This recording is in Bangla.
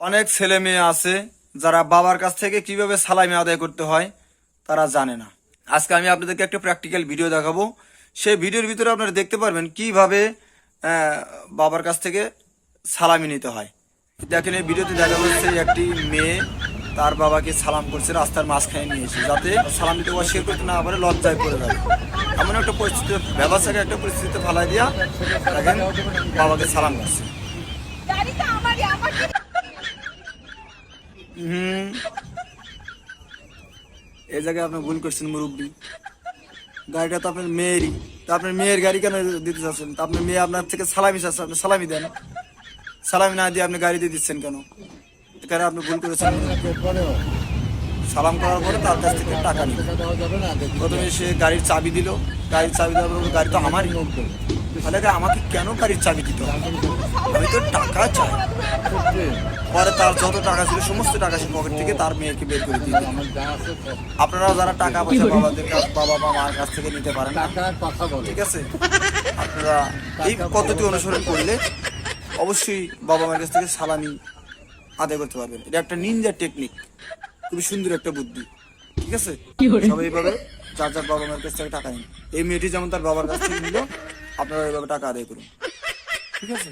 অনেক ছেলে মেয়ে আছে, যারা বাবার কাছ থেকে কীভাবে সালামি আদায় করতে হয়, তারা জানে না। আজকে আমি আপনাদেরকে একটা প্র্যাকটিক্যাল ভিডিও দেখাবো। সেই ভিডিওর ভিতরে আপনারা দেখতে পারবেন কীভাবে বাবার কাছ থেকে সালামি নিতে হয়। দেখেন, এই ভিডিওতে দেখা যাচ্ছে একটি মেয়ে তার বাবাকে সালাম করছে, রাস্তার মাঝখানে নিয়ে এসে, যাতে সালাম দিতে অস্বীকার করতে না পারে, লজ্জায় পড়ে যাবে। এমন একটা পরিস্থিতি ব্যবসাকে একটা পরিস্থিতিতে ফালাই দিয়া দেখেন বাবাকে সালাম করছে গাড়িটা আমারই আমার হুম এই জায়গায় আপনি ভুল করছেন, মুরব্বী। গাড়িটা তো আপনার মেয়েরই। তা আপনার মেয়ের গাড়ি কেন দিতে চাচ্ছেন? তা আপনার মেয়ে আপনার থেকে সালামি চাচ্ছে, আপনি সালামি দেন। সালামি না দিয়ে আপনি গাড়ি দিয়ে দিচ্ছেন কেন? এখানে আপনি ভুল করেছেন। সালাম করার পরে তার কাছ থেকে টাকা নিল। প্রথমে সে গাড়ির চাবি দিল। গাড়ির চাবি দেওয়ার পরে গাড়ি তো আমারই। তাহলে আমাকে কেন গাড়ির চাবি দিতে আমি তো টাকা চাই। পরে তার যত টাকা ছিল সমস্ত টাকা সে পকেট থেকে তার মেয়েকে বের করে দিয়ে দিল। আমার যা আছে সব আপনারা যারা টাকা পয়সা বাবাদের কাছ বাবা বা মার কাছ থেকে নিতে পারেন ঠিক আছে? আপনারা এই পদ্ধতি অনুসরণ করলে অবশ্যই বাবা মায়ের কাছ থেকে সালামি আদায় করতে পারবেন। এটা একটা নিনজা টেকনিক খুবই সুন্দর একটা বুদ্ধি। ঠিক আছে? সবাই এইভাবে যার যার বাবা মায়ের কাছ থেকে টাকা নিন। এই মেয়েটি যেমন তার বাবার কাছ থেকে নিল আপনারা এইভাবে টাকা আদায় করুন। ঠিক আছে?